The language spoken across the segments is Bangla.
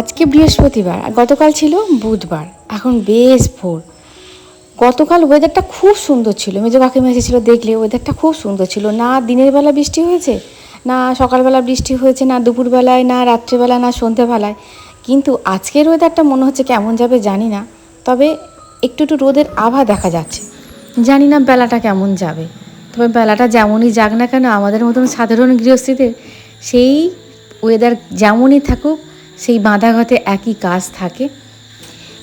আজকে বৃহস্পতিবার আর গতকাল ছিল বুধবার। এখন বেশ ভোর। গতকাল ওয়েদারটা খুব সুন্দর ছিল। মেজো কাকিমা এসেছিল দেখলে ওয়েদারটা খুব সুন্দর ছিল। না দিনের বেলা বৃষ্টি হয়েছে, না সকালবেলা বৃষ্টি হয়েছে, না দুপুরবেলায়, না রাত্রেবেলা, না সন্ধেবেলায় কিন্তু আজকের ওয়েদারটা মনে হচ্ছে কেমন যাবে জানি না। তবে একটু একটু রোদের আভা দেখা যাচ্ছে। জানি না বেলাটা কেমন যাবে। তবে বেলাটা যেমনই যাক না কেন, আমাদের মতন সাধারণ গৃহস্থীদের সেই ওয়েদার যেমনই থাকুক সেই বাঁধা ঘাটে একই কাজ থাকে।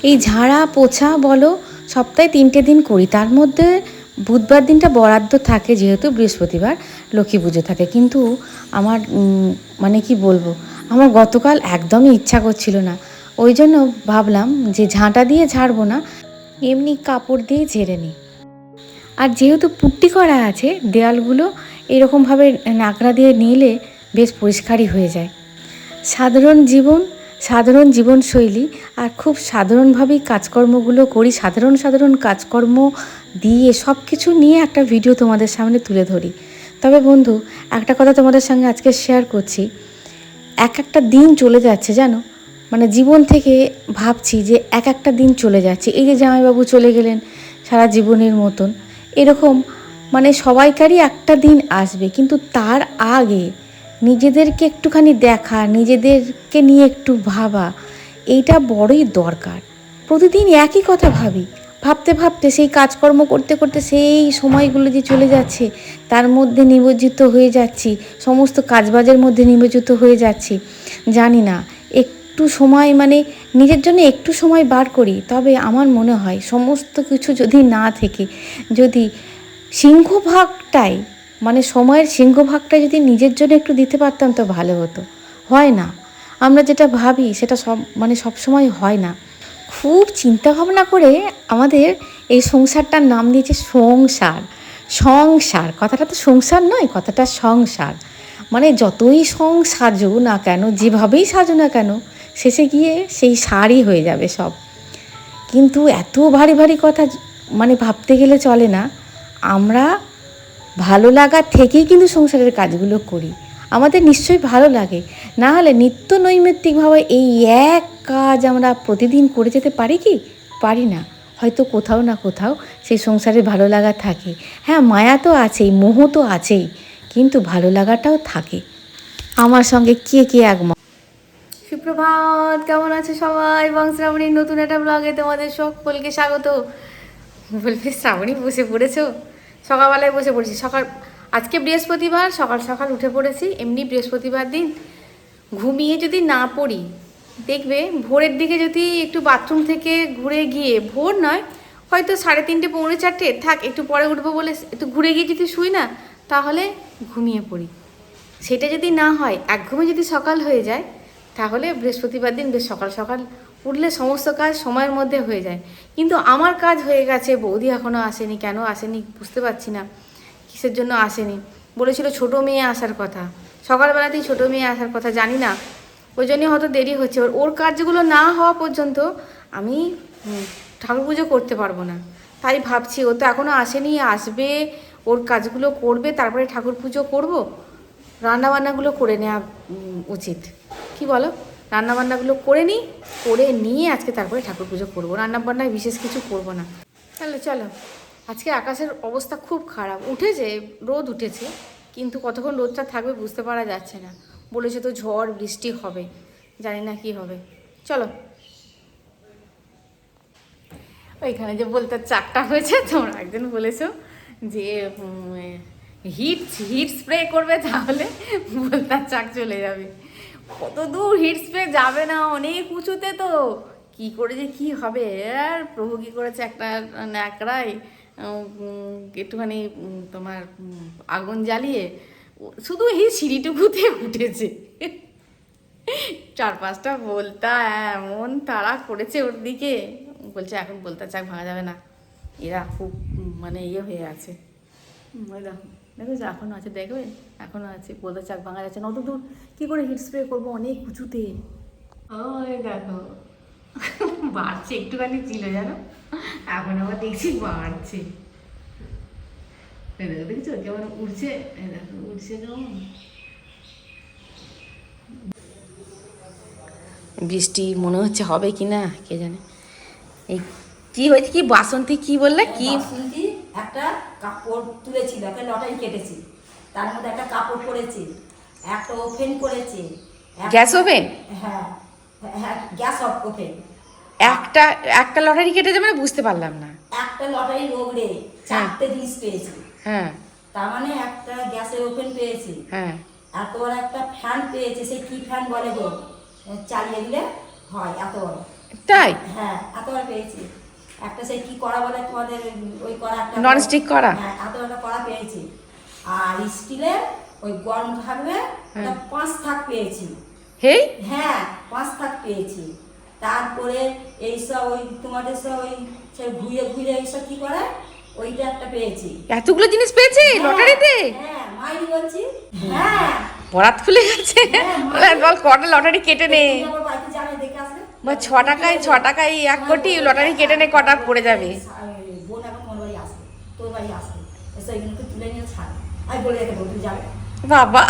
এই ঝাড়া, পোছা বলো, সপ্তাহে তিনটে দিন করি। তার মধ্যে বুধবার দিনটা বরাদ্দ থাকে যেহেতু বৃহস্পতিবার, লক্ষ্মী পুজো থাকে। কিন্তু আমার মানে কি বলব, আমার গতকাল একদমই ইচ্ছা করছিল না। ওই জন্য ভাবলাম যে ঝাঁটা দিয়ে ঝাড়বো না, এমনি কাপড় দিয়ে ঝেড়ে নিই। আর যেহেতু পুট্টি করা আছে, দেয়ালগুলো এরকমভাবে নাকড়া দিয়ে নিলে বেশ পরিষ্কারই হয়ে যায়। সাধারণ জীবন, সাধারণ জীবনশৈলী আর খুব সাধারণভাবেই কাজকর্মগুলো করি। সাধারণ সাধারণ কাজকর্ম দিয়ে সব কিছু নিয়ে একটা ভিডিও তোমাদের সামনে তুলে ধরি। তবে বন্ধু, একটা কথা তোমাদের সঙ্গে আজকে শেয়ার করছি। এক একটা দিন চলে যাচ্ছে, জানো? মানে জীবন থেকে ভাবছি যে এক একটা দিন চলে যাচ্ছে। এই যে জামাইবাবু চলে গেলেন সারা জীবনের মতন। এরকম মানে সবাইকারই একটা দিন আসবে, কিন্তু তার আগে নিজেদেরকে একটুখানি দেখা, নিজেদেরকে নিয়ে একটু ভাবা, এইটা বড়ই দরকার। প্রতিদিন একই কথা ভাবি। ভাবতে ভাবতে সেই কাজকর্ম করতে করতে সেই সময়গুলো যে চলে যাচ্ছে, তার মধ্যে নিমজ্জিত হয়ে যাচ্ছি, সমস্ত কাজবাজের মধ্যে নিমজ্জিত হয়ে যাচ্ছি। জানি না, একটু সময় মানে নিজের জন্য একটু সময় বার করি, তবে আমার মনে হয় সমস্ত কিছু যদি না থেকে, যদি সিংহভাগটাই মানে সময়ের সিংহভাগটা যদি নিজের জন্য একটু দিতে পারতাম তো ভালো হতো। হয় না। আমরা যেটা ভাবি সেটা সব মানে সব সময় হয় না। খুব চিন্তা ভাবনা করে আমাদের এই সংসারটার নাম দিয়েছে সংসার। সংসার। কথাটা তো সংসার নয়, কথাটা সংসার। মানে যতই সং সাজো না কেন, যেভাবেই সাজো না কেন, শেষে গিয়ে সেই সারই হয়ে যাবে সব। কিন্তু এত ভারী ভারী কথা মানে ভাবতে গেলে চলে না। আমরা ভালো লাগার থেকেই কিন্তু সংসারের কাজগুলো করি। আমাদের নিশ্চয়ই ভালো লাগে। না হলে নিত্য নৈমিত্তিকভাবে এই এক কাজ আমরা প্রতিদিন করে যেতে পারি কি? পারি না। হয়তো কোথাও না কোথাও সেই সংসারে ভালো লাগা থাকে। হ্যাঁ মায়া তো আছেই, মোহ তো আছেই, কিন্তু ভালো লাগাটাও থাকে। আমার সঙ্গে কে কে একমত সুপ্রভাত, কেমন আছে সবাই? এবং শ্রাবণীর নতুন একটা ব্লগে তোমাদের সকলকে স্বাগত। বলবে শ্রাবণী বসে পড়েছো? সকালবেলায় বসে পড়েছি। সকাল, আজকে বৃহস্পতিবার, সকাল সকাল উঠে পড়েছি। এমনি বৃহস্পতিবার দিন ঘুমিয়ে যদি না পড়ি, দেখবে ভোরের দিকে যদি একটু বাথরুম থেকে ঘুরে গিয়ে, ভোর নয়, হয়তো সাড়ে তিনটে, পৌনে চারটে, থাক, একটু পরে উঠবো বলে একটু ঘুরে গিয়ে যদি শুই না, তাহলে ঘুমিয়ে পড়ি। সেটা যদি না হয় এক ঘুমে যদি সকাল হয়ে যায়, তাহলে বৃহস্পতিবার দিন বেশ সকাল সকাল উঠলে সমস্ত কাজ সময়ের মধ্যে হয়ে যায়। কিন্তু আমার কাজ হয়ে গেছে, বৌদি এখনও আসেনি। কেন আসেনি বুঝতে পারছি না। কিসের জন্য আসেনি? বলেছিল ছোট মেয়ে আসার কথা। সকালবেলাতেই ছোট মেয়ে আসার কথা, জানি না। ওই জন্যই হয়তো দেরি হচ্ছে। ওর কাজগুলো না হওয়া পর্যন্ত আমি ঠাকুর পুজো করতে পারব না। তাই ভাবছি, ও তো এখনও আসেনি, আসবে, ওর কাজগুলো করবে, তারপরে ঠাকুর পুজো করব। রান্নাবান্নাগুলো করে নেওয়া উচিত। কি বলো? রান্নাবান্নাগুলো করে নিই, করে নিয়ে আজকে তারপরে ঠাকুর পুজো করব। রান্নাবান্নায় বিশেষ কিছু করব না। তাহলে চলো, আজকে আকাশের অবস্থা খুব খারাপ। উঠেছে, রোদ উঠেছে, কিন্তু কতক্ষণ রোদটা থাকবে বুঝতে পারা যাচ্ছে না। বলেছে তো ঝড়, বৃষ্টি হবে, জানি না কি হবে। চলো। ওইখানে যে বলতে চাকটা হয়েছে, তোমরা একজন বলেছ যে হিট হিট স্প্রে করবে তাহলে বলতার চাক চলে যাবে। কত দূর হিট স্প্রে যাবে না, অনেক উঁচুতে তো। কি করে যে কি হবে? আর প্রভু কি করেছে একটা ন্যাকড়ায় একটুখানি তোমার আগুন জ্বালিয়ে শুধু এই সিঁড়িটুকুতে উঠেছে। চার পাঁচটা বলতা, এমন তাড়া করেছে ওর দিকে। বলছে, এখন বলতা চাক, ভাঙা যাবে না। এরা খুব মানে ইয়ে হয়ে আছে। দেখো। দেখেছ এখনও আছে দেখবে? এখনও আছে বলতে চাক ভাঙা যাচ্ছে না। অত দূর কী করে হিট স্প্রে করব? অনেক উঁচুতে। ওই দেখো। বাড়ছে একটুখানি ছিল জানো? এখন আবার দেখছি বাড়ছে। দেখো দেখছ? কেমন উঠছে দেখো উঠছে কেমন? বৃষ্টি মনে হচ্ছে হবে কি না কে জানে? এই কি হয়েছে? কি বাসন্তী কি বললে? কি? বাসন্তী? একটা কাপড় তুলেছিল একটা লটারি কেটেছি। তার মধ্যে একটা কাপড় পরেছি একটা ওভেন করেছি গ্যাস ওভেন? হ্যাঁ হ্যাঁ গ্যাস অফ ওভেন। একটা একটা লটারি কেটেছে মানে বুঝতে পারলাম না। একটা লটারি রোগড়ে চারটে জিনিস পেয়েছি। হ্যাঁ। তার মানে একটা গ্যাসের ওভেন পেয়েছি। হ্যাঁ। এত বড় একটা ফ্যান পেয়েছি সে কি ফ্যান বলে গো? চালিয়ে দিলে হয় এত বড়। তাই? হ্যাঁ এত বড় পেয়েছি। একটা সেই কি করা বলে তোমাদের ওই করা একটা Non-stick কড়া? হ্যাঁ এত একটা কড়া পেয়েছি। আর স্টিলের ওই গরম থাকবে পাঁচ থাক পেয়েছি। হেই? হ্যাঁ পাঁচ থাক পেয়েছি। তারপরে এইসব ওই তোমাদের সব ওই সব ঘুরে ঘুরে এইসব কি করে? ওইটা একটা পেয়েছি। এতগুলো জিনিস পেয়েছি লটারিতে? হ্যাঁ মাই বলছি। হ্যাঁ। বরাত খুলে গেছে হ্যাঁ, বল কটা লটারি কেটে নে। আমার বাড়িতে যাবে দেখে ছ টাকায় ছ টাকায় এক কোটি লটারি কেটে নে কটা পড়ে যাবে যাবে। বাবা।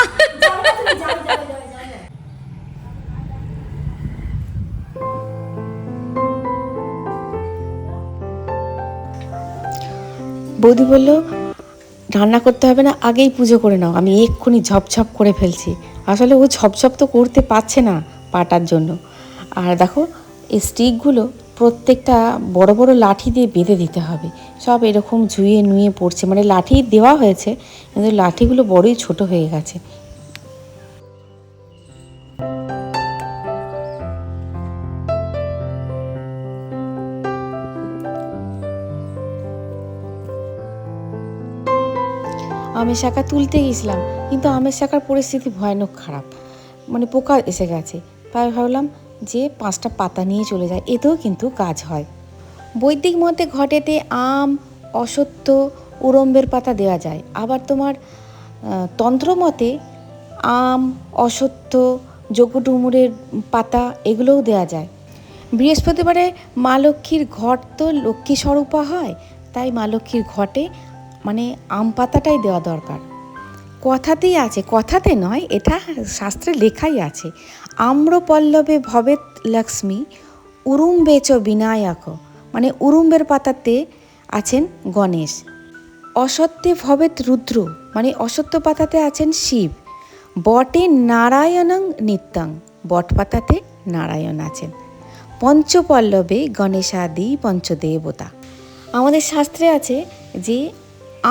বৌদি বলল, রান্না করতে হবে না, আগেই পুজো করে নাও। আমি এক্ষুনি ঝপঝপ করে ফেলছি। আসলে ও ঝপঝপ তো করতে পারছে না পাটার জন্য। আর দেখো, এই স্টিকগুলো প্রত্যেকটা বড় বড় লাঠি দিয়ে বেঁধে দিতে হবে। সব এরকম ঝুয়ে নুয়ে পড়ছে। মানে লাঠি দেওয়া হয়েছে, কিন্তু লাঠিগুলো বড়ই ছোট হয়ে গেছে। আমের শাখা তুলতে গেছিলাম, কিন্তু আমের শাখার পরিস্থিতি ভয়ানক খারাপ। মানে পোকা এসে গেছে। তাই ভাবলাম যে পাঁচটা পাতা নিয়ে চলে যায় এতেও কিন্তু কাজ হয়। বৈদিক মতে ঘটেতে আম অসত্য উড়ম্বের পাতা দেওয়া যায়। আবার তোমার আহ, তন্ত্র মতে আম অসত্য যোগডুমুরের পাতা এগুলোও দেওয়া যায়। বৃহস্পতিবারে মা লক্ষ্মীর ঘট তো লক্ষ্মী স্বরূপা হয় তাই মা লক্ষ্মীর ঘটে মানে আম পাতাটাই দেওয়া দরকার। কথাতেই আছে, কথাতে নয়, এটা শাস্ত্রে লেখাই আছে। আম্রপল্লবে ভবেত লক্ষ্মী উরুম্বে চ বিনায়ক মানে উরুম্বের পাতাতে আছেন গণেশ। অসত্যে ভবেত রুদ্র মানে অসত্য পাতাতে আছেন শিব। বটে নারায়ণং নিত্যং, বট পাতাতে নারায়ণ আছেন। পঞ্চপল্লবে গণেশাদি পঞ্চদেবতা। আমাদের শাস্ত্রে আছে যে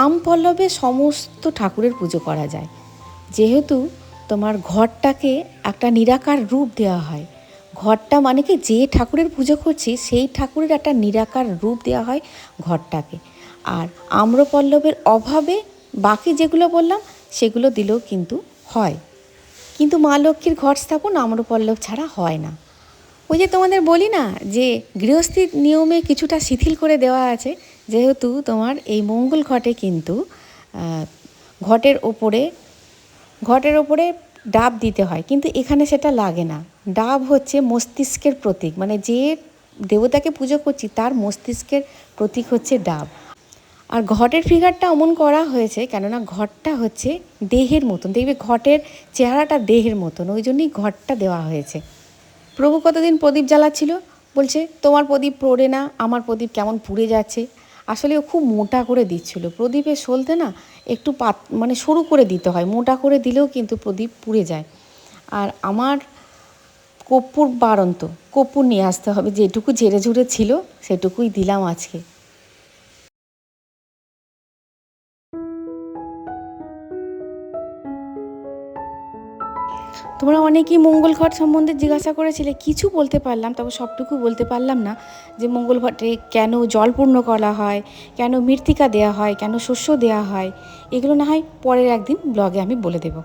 আম পল্লবে সমস্ত ঠাকুরের পুজো করা যায়। যেহেতু তোমার ঘরটাকে একটা নিরাকার রূপ দেওয়া হয়। ঘরটা মানে কি? যে ঠাকুরের পুজো করছি, সেই ঠাকুরের একটা নিরাকার রূপ দেওয়া হয় ঘরটাকে। আর আম্রপল্লবের অভাবে বাকি যেগুলো বললাম, সেগুলো দিলেও কিন্তু হয়। কিন্তু মা লক্ষ্মীর ঘর স্থাপন আম্রপল্লব ছাড়া হয় না। ওই যে তোমাদের বলি না, যে গৃহস্থির নিয়মে কিছুটা শিথিল করে দেওয়া আছে যেহেতু তোমার এই মঙ্গল ঘটে কিন্তু ঘটের ওপরে ঘটের ওপরে ডাব দিতে হয়, কিন্তু এখানে সেটা লাগে না। ডাব হচ্ছে মস্তিষ্কের প্রতীক মানে যে দেবতাকে পুজো করছি তার মস্তিষ্কের প্রতীক হচ্ছে ডাব। আর ঘটের ফিগারটা অমন করা হয়েছে, কেননা ঘটটা হচ্ছে দেহের মতন, দেখবে ঘটের চেহারাটা দেহের মতন, ওই জন্যই ঘরটা দেওয়া হয়েছে। প্রভু কতদিন প্রদীপ জ্বালাচ্ছিল? বলছে, তোমার প্রদীপ পড়ে না, আমার প্রদীপ কেমন পুড়ে যাচ্ছে। আসলে ও খুব মোটা করে দিচ্ছিল। প্রদীপে সলতে না একটু পাত মানে সরু করে দিতে হয়, মোটা করে দিলেও কিন্তু প্রদীপ পুড়ে যায়। আর আমার কর্পূর বাড়ন্ত, কর্পূর নিয়ে আসতে হবে, যেটুকু ঝেড়ে ঝুড়ে ছিল সেটুকুই দিলাম আজকে। তোমরা অনেকেই মঙ্গল ঘট সম্বন্ধে জিজ্ঞাসা করেছিলে, কিছু বলতে পারলাম, তবে সবটুকু বলতে পারলাম না যে মঙ্গল ঘটে কেন জল পূর্ণ করা হয়, কেন মৃত্তিকা দেওয়া হয়, কেন শস্য দেওয়া হয়, এগুলো না হয় পরের একদিন ব্লগে আমি বলে দেবো।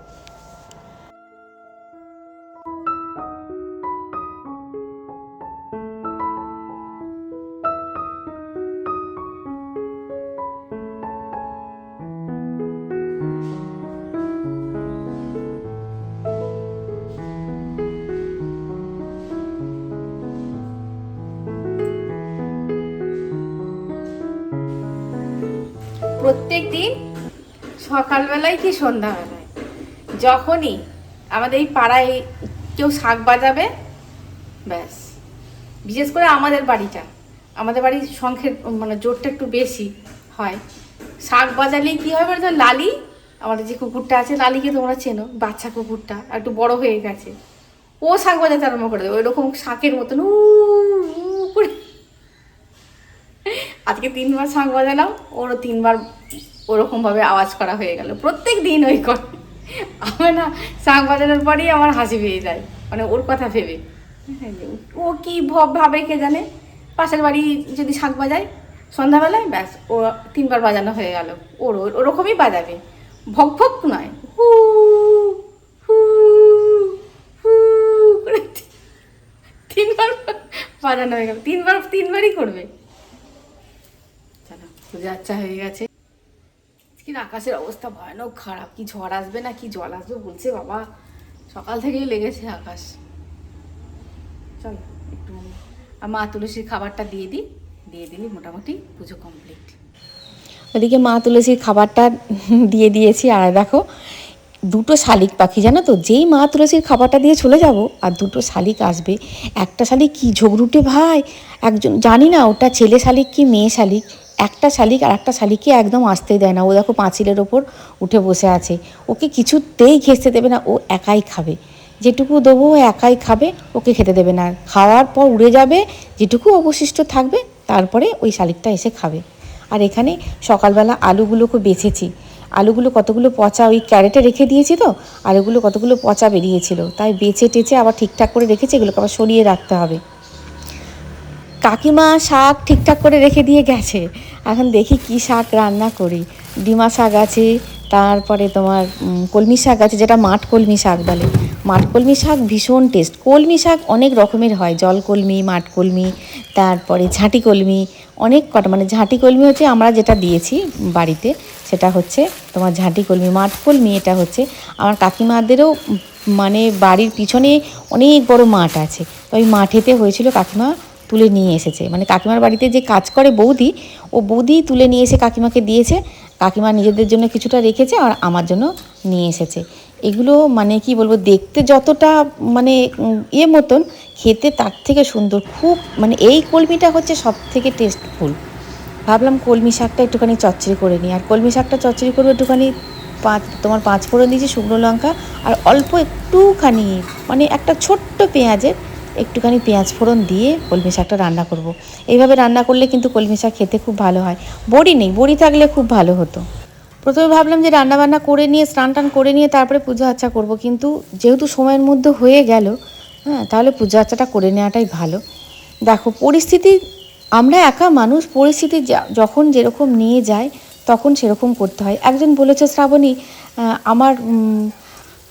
প্রত্যেক দিন সকালবেলায় কি সন্ধ্যাবেলায়? যখনই আমাদের এই পাড়ায় কেউ শাক বাজাবে, ব্যাস। বিশেষ করে আমাদের বাড়িটা। আমাদের বাড়ির সংখ্যের মানে জোরটা একটু বেশি হয়। শাক বাজালেই কী হয় বলতো? লালি, আমাদের যে কুকুরটা আছে, লালিকে তোমরা চেনো, বাচ্চা কুকুরটা একটু বড় হয়ে গেছে। ও শাক বাজাতে আরম্ভ করে দেবে। ওইরকম শাকের মতন উ আজকে তিনবার শাঁখ বাজালাম, ওরও তিনবার ওরকমভাবে আওয়াজ করা হয়ে গেল। প্রত্যেক দিন ওই করে আমার না শাঁখ বাজানোর পরেই আমার হাসি পেয়ে যায় মানে ওর কথা ভেবে। ও কি ভাব কে জানে? পাশের বাড়ি যদি শাঁখ বাজায়, সন্ধ্যাবেলায় ব্যাস, ও তিনবার বাজানো হয়ে গেল। ওর ওর- ওরকমই বাজাবে। ভক ভক নয়, হু হু হু, করে তিনবার বাজানো হয়ে গেল। তিনবার তিনবারই করবে। চলো আচ্ছা হয়ে গেছে। কিন্তু আকাশের অবস্থা ভয়ানক খারাপ। কি ঝড় আসবে না, কি জল আসবে বলছে বাবা। সকাল থেকেই লেগেছে আকাশ। চলো, একটু মা তুলসীর খাবারটা দিয়ে দিই। দিয়ে দিলি মোটামুটি পুজো কমপ্লিট ওদিকে মা তুলসীর খাবারটা দিয়ে দিয়েছি। আর দেখো, দুটো শালিক পাখি, জানো তো? যেই মা তুলসীর খাবারটা দিয়ে চলে যাব, আর দুটো শালিক আসবে। একটা শালিক কি ঝগড়ুটে ভাই? একজন, জানি না, ওটা ছেলে শালিক কি মেয়ে শালিক? একটা শালিক আর একটা শালিককে একদম আসতেই দেয় না। ও দেখো পাঁচিলের ওপর উঠে বসে আছে। ওকে কিছুতেই ঘেসতে দেবে না, ও একাই খাবে। যেটুকু দেবো ও একাই খাবে, ওকে খেতে দেবে না। খাওয়ার পর উড়ে যাবে, যেটুকু অবশিষ্ট থাকবে, তারপরে ওই শালিকটা এসে খাবে। আর এখানে সকালবেলা আলুগুলোকে বেছেছি। আলুগুলো কতগুলো পচা, ওই ক্যারেটে রেখে দিয়েছি তো, আলুগুলো কতগুলো পচা বেরিয়েছিল। তাই বেছে টেচে আবার ঠিকঠাক করে রেখেছি, এগুলোকে আবার সরিয়ে রাখতে হবে। কাকিমা শাক ঠিকঠাক করে রেখে দিয়ে গেছে। এখন দেখি কি শাক রান্না করি। ডিমা শাক আছে, তারপরে তোমার কলমি শাক আছে, যেটা মাঠ কলমি শাক বলে। মাঠ কলমি শাক ভীষণ টেস্ট কলমি শাক অনেক রকমের হয়, জল কলমি, মাঠ কলমি, তারপরে ঝাঁটি কলমি, অনেক কটা। মানে ঝাঁটি কলমি হচ্ছে আমরা যেটা দিয়েছি বাড়িতে, সেটা হচ্ছে তোমার ঝাঁটি কলমি, মাঠ কলমি, এটা হচ্ছে। আমার কাকিমাদেরও মানে বাড়ির পিছনে অনেক বড় মাঠ আছে। তো ওই মাঠেতে হয়েছিল কাকিমা তুলে নিয়ে এসেছে। মানে কাকিমার বাড়িতে যে কাজ করে বৌদি, ও বৌদি তুলে নিয়ে এসে কাকিমাকে দিয়েছে। কাকিমা নিজেদের জন্য কিছুটা রেখেছে আর আমার জন্য নিয়ে এসেছে। এগুলো মানে কি বলব, দেখতে যতটা মানে ইয়ে মতন, খেতে তার থেকে সুন্দর। খুব মানে এই কলমিটা হচ্ছে সব থেকে টেস্টফুল ভাবলাম কলমি শাকটা একটুখানি চচ্চড়ি করে নিই। আর কলমি শাকটা চচ্চড়ি করব একটুখানি পাঁচ, তোমার পাঁচ ফোড়ন দিয়েছি, শুকনো লঙ্কা, আর অল্প একটুখানি মানে একটা ছোট্ট পেঁয়াজের একটুখানি পেঁয়াজ ফোড়ন দিয়ে কলমি শাকটা রান্না করব। এইভাবে রান্না করলে কিন্তু কলমি শাক খেতে খুব ভালো হয়। বড়ি নেই, বড়ি থাকলে খুব ভালো হতো। প্রথমে ভাবলাম যে রান্না বান্না করে নিয়ে, স্নান টান করে নিয়ে তারপরে পুজো আচ্চা করব। কিন্তু যেহেতু সময়ের মধ্যে হয়ে গেল হ্যাঁ তাহলে পুজো আচ্চাটা করে নেওয়াটাই ভালো। দেখো, পরিস্থিতি, আমরা একা মানুষ, পরিস্থিতি যখন যেরকম নিয়ে যায়, তখন সেরকম করতে হয়। একজন বলেছে, শ্রাবণী আমার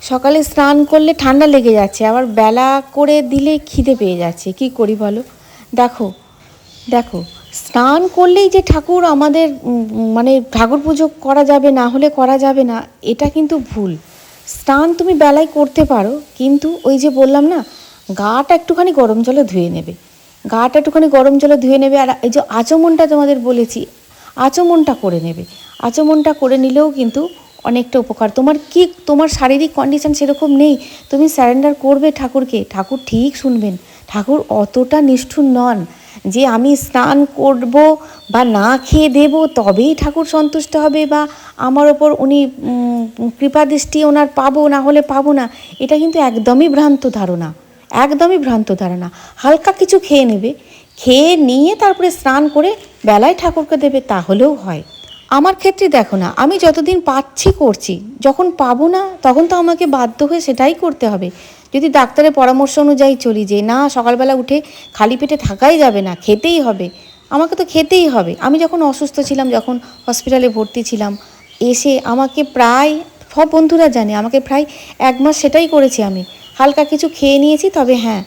সকালে স্নান করলে ঠান্ডা লেগে যাচ্ছে, আবার বেলা করে দিলে খিদে পেয়ে যাচ্ছে। কি করি বলো? দেখো দেখো, স্নান করলেই যে ঠাকুর আমাদের মানে ঠাকুর পুজো করা যাবে না হলে করা যাবে না, এটা কিন্তু ভুল। স্নান তুমি বেলায় করতে পারো, কিন্তু ওই যে বললাম না, গাটা একটুখানি গরম জলে ধুয়ে নেবে। গাটা একটুখানি গরম জলে ধুয়ে নেবে, আর এই যে আচমনটা তোমাদের বলেছি, আচমনটা করে নেবে। আচমনটা করে নিলেও কিন্তু অনেকটা উপকার। তোমার কি, তোমার শারীরিক কন্ডিশন সেরকম নেই, তুমি স্যারেন্ডার করবে ঠাকুরকে। ঠাকুর ঠিক শুনবেন। ঠাকুর অতটা নিষ্ঠুর নন। যে আমি স্নান করব বা না খেয়ে দেব, তবেই ঠাকুর সন্তুষ্ট হবে বা আমার ওপর উনি কৃপা দৃষ্টি ওনার পাবো, না হলে পাবো না। এটা কিন্তু একদমই ভ্রান্ত ধারণা। একদমই ভ্রান্ত ধারণা। হালকা কিছু খেয়ে নেবে। খেয়ে নিয়ে তারপরে স্নান করে বেলায় ঠাকুরকে দেবে, তাহলেও হয়। আমার ক্ষেত্রে দেখো না, আমি যতদিন পাচ্ছি করছি, যখন পাবো না, তখন তো আমাকে বাধ্য হয়ে সেটাই করতে হবে। যদি ডাক্তারের পরামর্শ অনুযায়ী চলি যে, না, সকালবেলা উঠে খালি পেটে থাকাই যাবে না, খেতেই হবে। আমাকে তো খেতেই হবে। আমি যখন অসুস্থ ছিলাম, যখন হসপিটালে ভর্তি ছিলাম, এসে আমাকে প্রায়, সব বন্ধুরা জানে, আমাকে প্রায় এক মাস সেটাই করেছি আমি। হালকা কিছু খেয়ে নিয়েছি, তবে হ্যাঁ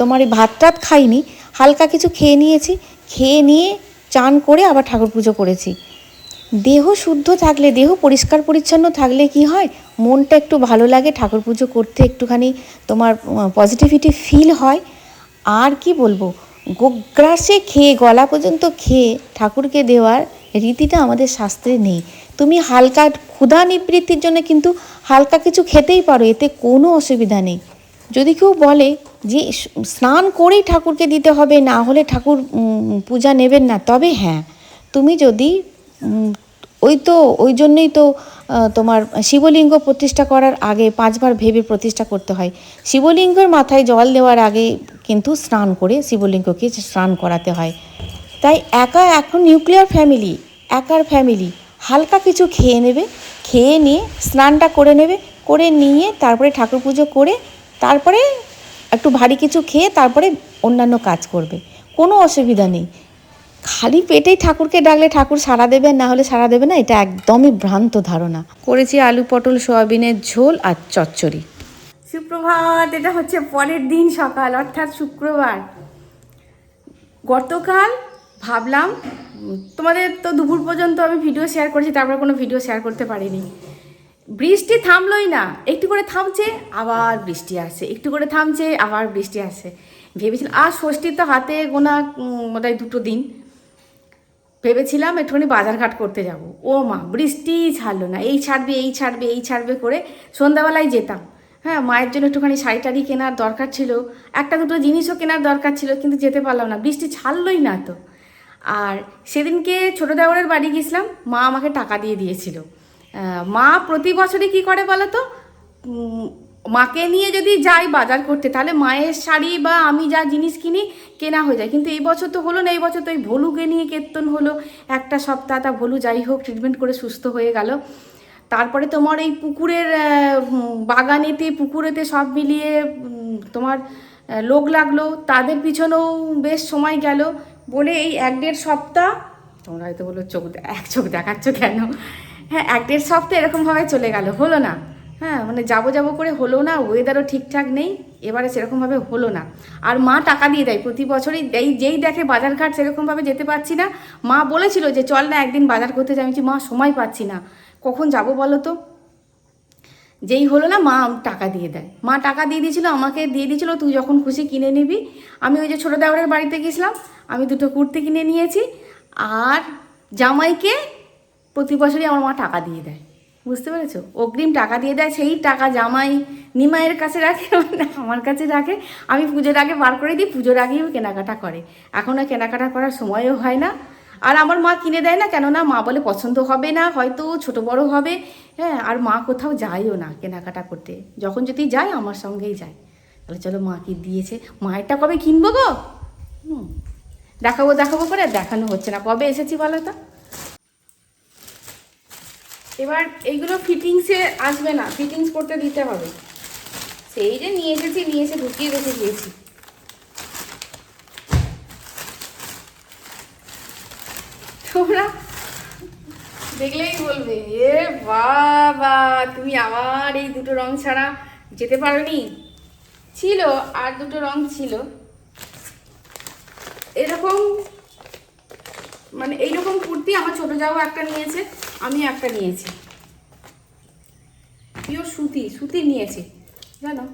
তোমার এই ভাত টাত খাইনি। হালকা কিছু খেয়ে নিয়েছি, খেয়ে নিয়ে চান করে আবার ঠাকুর পুজো করেছি। দেহ শুদ্ধ থাকলে, দেহ পরিষ্কার পরিচ্ছন্ন থাকলে কি হয়? মনটা একটু ভালো লাগে, ঠাকুর পুজো করতে একটুখানি তোমার পজিটিভিটি ফিল হয়। আর কি বলব? গোগ্রাসে খেয়ে, গলা পর্যন্ত খেয়ে ঠাকুরকে দেওয়ার রীতিটা আমাদের শাস্ত্রে নেই। তুমি হালকা ক্ষুধা নিবৃত্তির জন্য কিন্তু হালকা কিছু খেতেই পারো, এতে কোনো অসুবিধা নেই। যদি কেউ বলে যে, স্নান করেই ঠাকুরকে দিতে হবে, না হলে ঠাকুর পূজা নেবেন না, তবে হ্যাঁ তুমি যদি ওই তো, ওই জন্যই তো তোমার শিবলিঙ্গ প্রতিষ্ঠা করার আগে পাঁচবার ভেবে প্রতিষ্ঠা করতে হয়। শিবলিঙ্গের মাথায় জল দেওয়ার আগে কিন্তু স্নান করে শিবলিঙ্গকে স্নান করাতে হয়। তাই একা এখন নিউক্লিয়ার ফ্যামিলি একার ফ্যামিলি হালকা কিছু খেয়ে নেবে, খেয়ে নিয়ে স্নানটা করে নেবে, করে নিয়ে তারপরে ঠাকুর পুজো করে তারপরে একটু ভারী কিছু খেয়ে তারপরে অন্যান্য কাজ করবে। কোনো অসুবিধা নেই। খালি পেটেই ঠাকুরকে ডাকলে ঠাকুর সাড়া দেবে না হলে সাড়া দেবে না এটা একদমই ভ্রান্ত ধারণা। করেছি আলু পটল সোয়াবিনের ঝোল আর চচ্চড়ি। সুপ্রভাত এটা হচ্ছে পরের দিন সকাল অর্থাৎ শুক্রবার। গতকাল ভাবলাম তোমাদের তো দুপুর পর্যন্ত আমি ভিডিও শেয়ার করেছি তারপর কোনো ভিডিও শেয়ার করতে পারিনি। বৃষ্টি থামলোই না একটু করে থামছে আবার বৃষ্টি আসছে একটু করে থামছে আবার বৃষ্টি আসছে ভেবেছিলাম আর ষষ্ঠীর তো হাতে গোনা বোধ দুটো দিন। ভেবেছিলাম একটুখানি বাজারঘাট করতে যাব। ও মা, বৃষ্টি ছাড়লো না। এই ছাড়বে এই ছাড়বে এই ছাড়বে করে সন্ধ্যাবেলায় যেতাম। হ্যাঁ মায়ের জন্য একটুখানি শাড়ি টাড়ি কেনার দরকার ছিল। একটা দুটো জিনিসও কেনার দরকার ছিল, কিন্তু যেতে পারলাম না। বৃষ্টি ছাড়লোই না তো। আর সেদিনকে ছোটো দেওয়ারের বাড়ি গেছিলাম, মা আমাকে টাকা দিয়ে দিয়েছিল। মা প্রতি বছরই কী করে বলো তো মাকে নিয়ে যদি যাই বাজার করতে, তাহলে মায়ের শাড়ি বা আমি যা জিনিস কিনি, কেনা হয়ে যায়। কিন্তু এই বছর তো হলো না, এই বছর তো এই ভলুকে নিয়ে কীর্তন হলো। একটা সপ্তাহ তা ভলু যাই হোক ট্রিটমেন্ট করে সুস্থ হয়ে গেল। তারপরে তোমার এই পুকুরের বাগানেতে, পুকুরেতে সব মিলিয়ে তোমার লোক লাগল। তাদের পিছনেও বেশ সময় গেল। বলে এই এক দেড় সপ্তাহ, তোমরা হয়তো বলো চোখ এক চোখ দেখাচ্ছ কেন? হ্যাঁ এক দেড় সপ্তাহ এরকমভাবে চলে গেল। হলো না? হ্যাঁ মানে যাব যাব করে হলো না ওয়েদারও ঠিকঠাক নেই, এবারে সেরকমভাবে হলো না। আর মা টাকা দিয়ে দেয়, প্রতি বছরই এই যেই দেখে বাজারঘাট সেরকমভাবে যেতে পারছি না, মা বলেছিল যে চল না একদিন বাজার করতে যাই মা, সময় পাচ্ছি না, কখন যাব বলো তো? যেই হলো না, মা টাকা দিয়ে দেয়। মা টাকা দিয়ে দিয়েছিল, আমাকে দিয়ে দিয়েছিল, তুই যখন খুশি কিনে নিবি। আমি ওই যে ছোটো দেওয়ারের বাড়িতে গেছিলাম, আমি দুটো কুর্তি কিনে নিয়েছি, আর জামাইকে প্রতি বছরই আমার মা টাকা দিয়ে দেয়। বুঝতে পেরেছ? অগ্রিম টাকা দিয়ে দেয়, সেই টাকা জামাই নিমাইয়ের কাছে রাখে আমার কাছে রাখে। আমি পুজোর আগে বার করে দিই, পুজোর আগেও কেনাকাটা করে। এখন আর কেনাকাটা করার সময়ও হয় না। আর আমার মা কিনে দেয় না, কেননা মা বলে পছন্দ হবে না, হয়তো ছোট বড় হবে। হ্যাঁ আর মা কোথাও যায়ও না কেনাকাটা করতে। যখন যদি যায়, আমার সঙ্গেই যায়। তাহলে চলো মা কি দিয়েছে। মায়েরটা কবে কিনবো গো? হুম, দেখাবো দেখাবো করে দেখানো হচ্ছে না। কবে এসেছি বলো তো? এবার এইগুলো ফিটিংসে আসবে না ফিটিংস করতে দিতে হবে। সেই যে নিয়ে এসেছি, নিয়ে এসে ঢুকিয়ে রেখে দিয়েছি। তোমরা দেখলেই বলবে, এ বাবা, তুমি আবার এই দুটো রং ছাড়া যেতে পারোনি? ছিল, আর দুটো রং ছিল। এরকম মানে এইরকম কুর্তি আমার ছোটো যাও একটা নিয়েছে। আমি একটা নিয়েছি। পিওর সুতি সুতি নিয়েছি। জানো?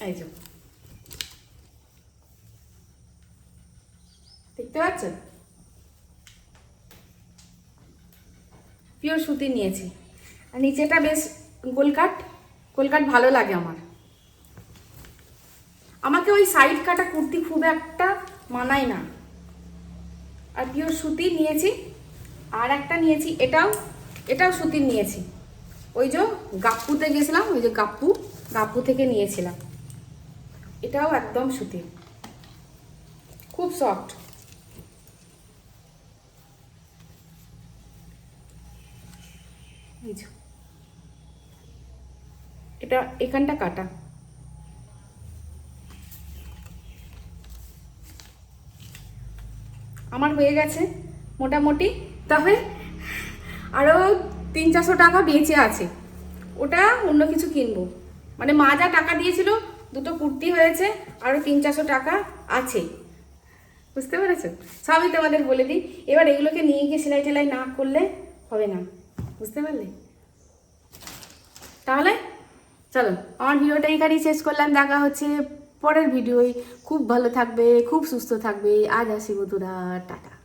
এই যে। দেখতে পাচ্ছেন? পিওর সুতি নিয়েছি। আর নিচেটা বেশ গোলকাট। গোলকাট ভালো লাগে আমার। আমাকে ওই সাইড কাটা কুর্তি খুব একটা মানায় না। আর পিওর সুতি নিয়েছি। আর একটা নিয়েছি, এটাও এটাও সুতির নিয়েছি। ওই যে গাপ্পুতে গেছিলাম, ওই যে গাপ্পু গাপ্পু থেকে নিয়েছিলাম। এটাও একদম সুতির খুব সফট এটা এখানটা কাটা। আমার হয়ে গেছে মোটামুটি। তবে আরও তিন চারশো টাকা বেঁচে আছে। ওটা অন্য কিছু কিনবো। মানে মা যা টাকা দিয়েছিল, দুটো কুর্তি হয়েছে আরও তিন চারশো টাকা আছে। বুঝতে পেরেছ? সবই তোমাদের বলে দিই। এবার এগুলোকে নিয়ে গিয়ে সেলাই টেলাই না করলে হবে না। বুঝতে পারলে? তাহলে চলো, আমার ভিডিওটা এখানেই শেষ করলাম। দেখা হচ্ছে পরের ভিডিওই খুব ভালো থাকবে খুব সুস্থ থাকবে। আজ আসি বন্ধুরা টাটা।